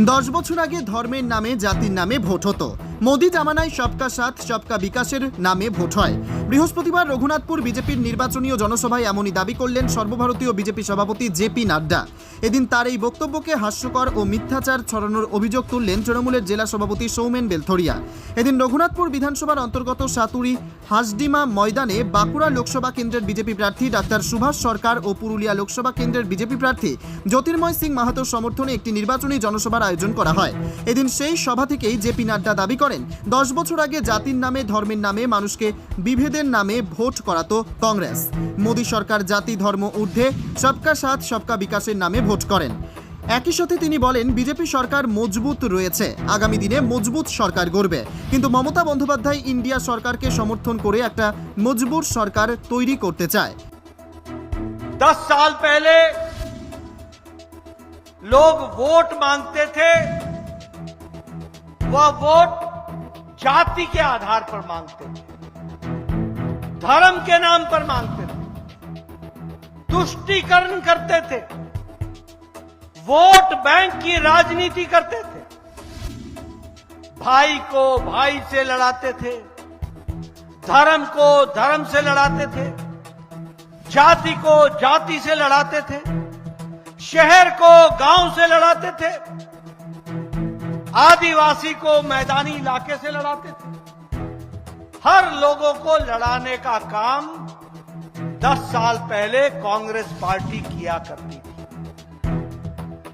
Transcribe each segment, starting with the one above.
দশ বছর আগে ধর্মের নামে, জাতির নামে ভোট হতো। মোদী জামানায় সবকা সাথ, সবকা বিকাশের নামে ভোট হয়। বৃহস্পতিবার রঘুনাথপুর বিজেপির নির্বাচনীয় জনসভায় এমনই দাবি করলেন সর্বভারতীয় বিজেপি সভাপতি জেপি নাড্ডা। এদিন তার এই বক্তব্যকে হাস্যকর ও মিথ্যাচার ছড়ানোর অভিযোগ তুললেন তৃণমূলের জেলা সভাপতি সৌমেন বেলথরিয়া। এদিন রঘুনাথপুর বিধানসভার অন্তর্গত সাতুরি, হাসডিমা ময়দানে বাঁকুড়া লোকসভা কেন্দ্রের বিজেপি প্রার্থী ডাক্তার সুভাষ সরকার ও পুরুলিয়া লোকসভা কেন্দ্রের বিজেপি প্রার্থী জ্যোতির্ময় সিং মাহাতোর সমর্থনে একটি নির্বাচনী জনসভার আয়োজন করা হয়। এদিন সেই সভা থেকেই জেপি নাড্ডা দাবি করেন, দশ বছর আগে জাতির নামে, ধর্মের নামে মানুষকে বিভেদের নামে ভোট করাতো কংগ্রেস মোদী সরকার জাতি ধর্ম ঊর্ধ্বে সবকা সাথ সবকা বিকাশের নামে ভোট করেন একই সাথে তিনি বলেন বিজেপি সরকার মজবুত রয়েছে আগামী দিনে মজবুত সরকার গড়বে কিন্তু মমতা বন্দ্যোপাধ্যায় ইন্ডিয়া সরকারকে সমর্থন করে একটা মজবুত সরকার তৈরি করতে চায় दस साल पहले लोग वोट मांगते थे वह वोट जाति के आधार पर मांगते थे धर्म के नाम पर मांगते थे। तुष्टीकरण करते थे। वोट बैंक की राजनीति करते थे। भाई को भाई से लड़ाते थे। धर्म को धर्म से लड़ाते थे। जाति को जाति से लड़ाते थे। शहर को गाँव से लड़ाते थे। आदिवासी को मैदानी इलाके से लड़ाते थे। हर लोगों को लड़ाने का काम 10 साल पहले कांग्रेस पार्टी किया करती थी।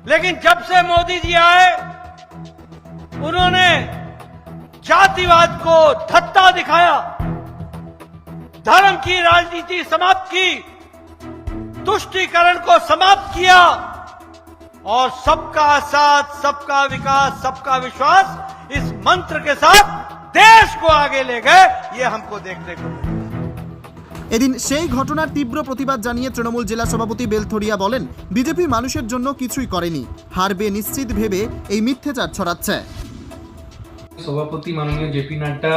लेकिन जब से मोदी जी आए, उन्होंने जातिवाद को धत्ता दिखाया, धर्म की राजनीति समाप्त की, तुष्टीकरण को समाप्त किया, और सबका साथ, सबका विकास, सबका विश्वास इस मंत्र के साथ देश को आगे ले गए ये हमको देखने को मिला এদিন সেই ঘটনার তীব্র প্রতিবাদ জানিয়ে তৃণমূল জেলা সভাপতি বেলথরিয়া বলেন বিজেপি মানুষের জন্য কিছুই করেনি হারবে নিশ্চিত ভেবে এই মিথ্যেচার ছড়াচ্ছে সভাপতি মাননীয় জেপি নাড্ডা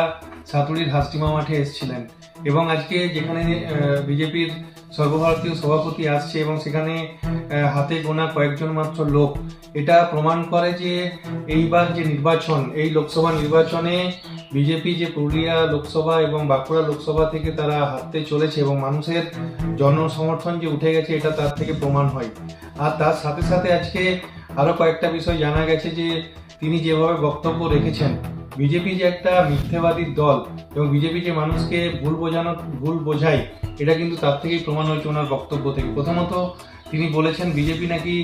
সাতুরির হাসটিমা মাঠে এসেছিলেন এবং আজকে যেখানে বিজেপির সর্বভারতীয় সভাপতি আসছে এবং সেখানে হাতে গোনা কয়েকজন মাত্র লোক। এটা প্রমাণ করে যে এইবার যে নির্বাচন, এই লোকসভা নির্বাচনে বিজেপি যে পুরুলিয়া লোকসভা এবং বাঁকুড়া লোকসভা থেকে তারা হারতে চলেছে এবং মানুষের জনসমর্থন যে উঠে গেছে, এটা তার থেকে প্রমাণ হয়। আর তার সাথে সাথে আজকে আরও কয়েকটা বিষয় জানা গেছে যে তিনি যেভাবে বক্তব্য রেখেছেন বিজেপি যে একটা মিথ্যেবাদীর দল এবং বিজেপি যে মানুষকে ভুল বোঝানো, ভুল বোঝায়, এটা কিন্তু তার থেকেই প্রমাণ হয়েছে ওনার বক্তব্য থেকে। প্রথমত তিনি বলেছেন, বিজেপি নাকি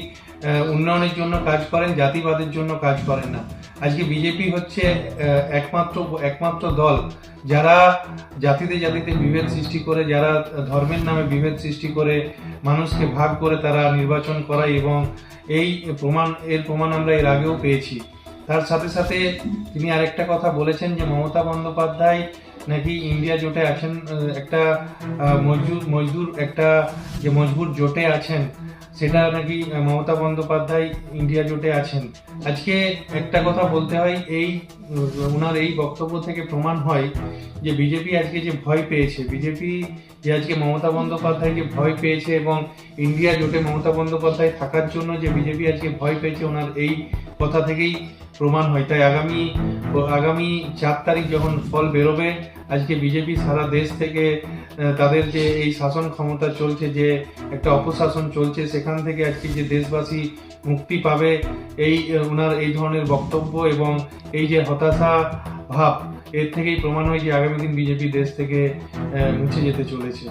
উন্নয়নের জন্য কাজ করেন, জাতিবাদের জন্য কাজ করেন না। আজকে বিজেপি হচ্ছে একমাত্র একমাত্র দল যারা জাতিতে জাতিতে বিভেদ সৃষ্টি করে, যারা ধর্মের নামে বিভেদ সৃষ্টি করে, মানুষকে ভাগ করে তারা নির্বাচন করায় এবং এই প্রমাণ, এর প্রমাণ আমরা এর আগেও পেয়েছি। তার সাথে সাথে তিনি আরেকটা কথা বলেছেন যে মমতা বন্দ্যোপাধ্যায় নাকি ইন্ডিয়া জোটে আছেন একটা মজদুর মজদুর একটা যে মজবুর জোটে আছেন, সেটা নাকি মমতা বন্দ্যোপাধ্যায় ইন্ডিয়া জোটে আছেন। আজকে একটা কথা বলতে হয়, এই ওনার এই বক্তব্য থেকে প্রমাণ হয় যে বিজেপি আজকে যে ভয় পেয়েছে, বিজেপি যে আজকে মমতা বন্দ্যোপাধ্যায়কে ভয় পেয়েছে এবং ইন্ডিয়া জোটে মমতা বন্দ্যোপাধ্যায় থাকার জন্য যে বিজেপি আজকে ভয় পেয়েছে, ওনার এই কথা থেকেই প্রমাণ হয়। তাই আগামী আগামী চার তারিখ যখন ফল বেরোবে, আজকে বিজেপি সারা দেশ থেকে তাদের যে এই শাসন ক্ষমতা চলছে, যে একটা অপশাসন চলছে, সেখান থেকে আজকে যে দেশবাসী মুক্তি পাবে, এই, ওনার এই ধরনের বক্তব্য এবং এই যে হতাশা ভাব এর থেকেই প্রমাণ হয় যে আগামী দিন বিজেপি দেশ থেকে মুছে যেতে চলেছে।